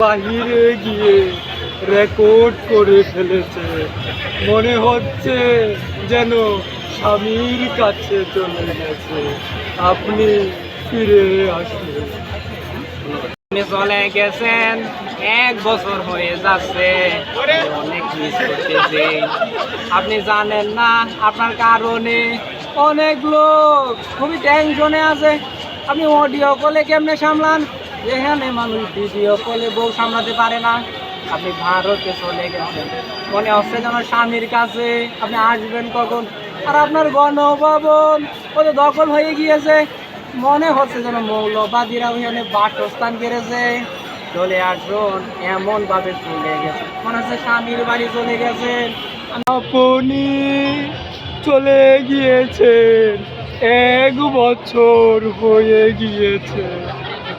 বাহিরে গিয়ে রেকর্ড করে ফেলেছে। মনে হচ্ছে যেন স্বামীর কাছে চলে গেছে। আপনি ফিরে আসুন। আপনি চলে গেছেন এক বছর হয়ে যাচ্ছে। অনেক মিস করতেছি। আপনি জানেন না আপনার কারণে অনেক লোক খুবই টেনশনে আছে। আপনি অডিও কলে কেমনে সামলান? যেখানে মানুষ ভিডিও কলে বউ সামলাতে পারে না। আপনি ভারতে চলে গেছেন। মনে হচ্ছে যেন স্বামীর কাছে আপনি আসবেন কখন? আর আপনার গণভবন ও তো দখল হয়ে গিয়েছে। মনে হচ্ছে যেন মৌলবাদীরা ওখানে বাসস্থান কেড়েছে চলে আসুন এমন ভাবে চলে গেছে। মনে হচ্ছে স্বামীর বাড়ি চলে গেছেন। আপনি চলে গিয়েছেন। এক বছর হয়ে গিয়েছে।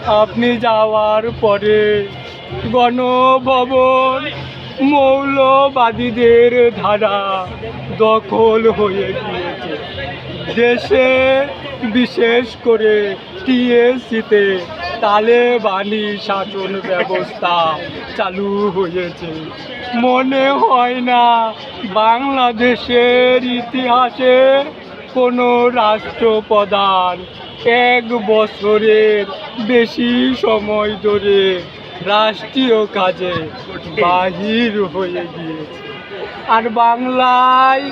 আপনি যাওয়ার পরে গণভবন মৌলবাদীদের ধারা দখল হয়ে গিয়েছে। দেশে বিশেষ করে টিএসসিতে তালেবানি শাসন ব্যবস্থা চালু হয়েছে। মনে হয় না বাংলাদেশের ইতিহাসে কোনো রাষ্ট্রপ্রধান এক বছরের বেশি সময় ধরে রাষ্ট্রীয় কাজে বাহির হয়ে গিয়েছে। আর বাংলায়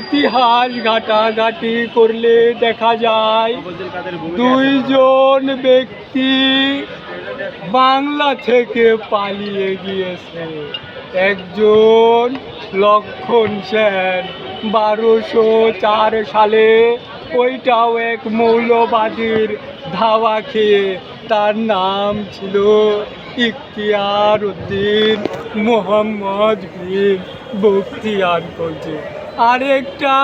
ইতিহাস ঘাটাঘাটি করলে দেখা যায়, দুইজন ব্যক্তি বাংলা থেকে পালিয়ে গিয়েছে। একজন লক্ষণ সেন, বারোশো চার সালে ওইটাও এক মৌলবাদীর ধাওয়া খেয়ে তার নাম ছিল ইখতিয়ার উদ্দিন মোহাম্মদ বিন বখতিয়ার করছে আরেকটা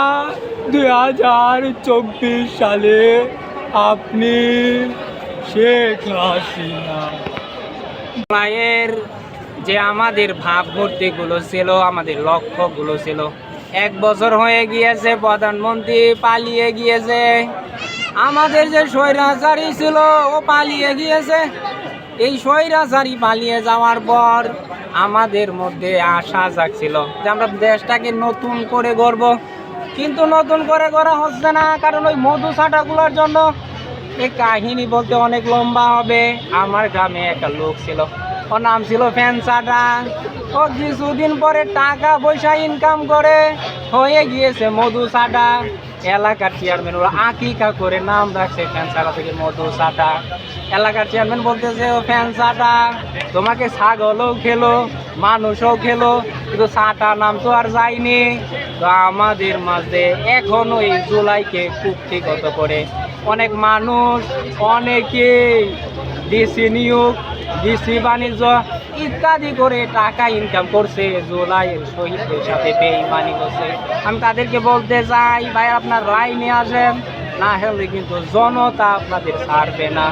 দুই হাজার চব্বিশ সালে আপনি শেখ হাসিনা। মায়ের যে আমাদের ভাবমূর্তিগুলো ছিল, আমাদের লক্ষ্যগুলো ছিল, এক বছর হয়ে গিয়েছে, প্রধানমন্ত্রী পালিয়ে গিয়েছে। আমাদের যে স্বৈরাচারী ছিল, ও পালিয়ে গিয়েছে। এই স্বৈরাচারী পালিয়ে যাওয়ার পর আমাদের মধ্যে আশা জাগছিল যে আমরা দেশটাকে নতুন করে গড়ব। কিন্তু নতুন করে করা হচ্ছে না, কারণ ওই মধু ছাটাগুলোর জন্য এই কাহিনী বলতে অনেক লম্বা হবে। আমার গ্রামে একটা লোক ছিল, ওর নাম ছিল ফ্যান ফ্যানসাটা ও কিছুদিন পরে টাকা পয়সা ইনকাম করে হয়ে গিয়েছে মধু সাটা। এলাকার চেয়ারম্যান ওরা আকিকা করে নাম রাখছে ফ্যানসাটা থেকে মধু সাটা। এলাকার চেয়ারম্যান বলতেছে, ও ফ্যান ফ্যানসাটা তোমাকে ছাগলও খেলো, মানুষও খেলো, কিন্তু সাটা নাম তো আর যায়নি। তো আমাদের মাঝে এখনও এই জুলাইকে কুক্তিগত করে। অনেক মানুষ, অনেকেই ডিসি নিয়োগ ডিসি বাণিজ্য, ইত্যাদি করে টাকা ইনকাম করছে, জুলাইয়ের শহীদদের সাথে বেইমানি করছে। আমি তাদেরকে বলতে চাই, ভাই, আপনার রায় লাইনে আসেন, না হলে কিন্তু জনতা আপনাদের ছাড়বে না।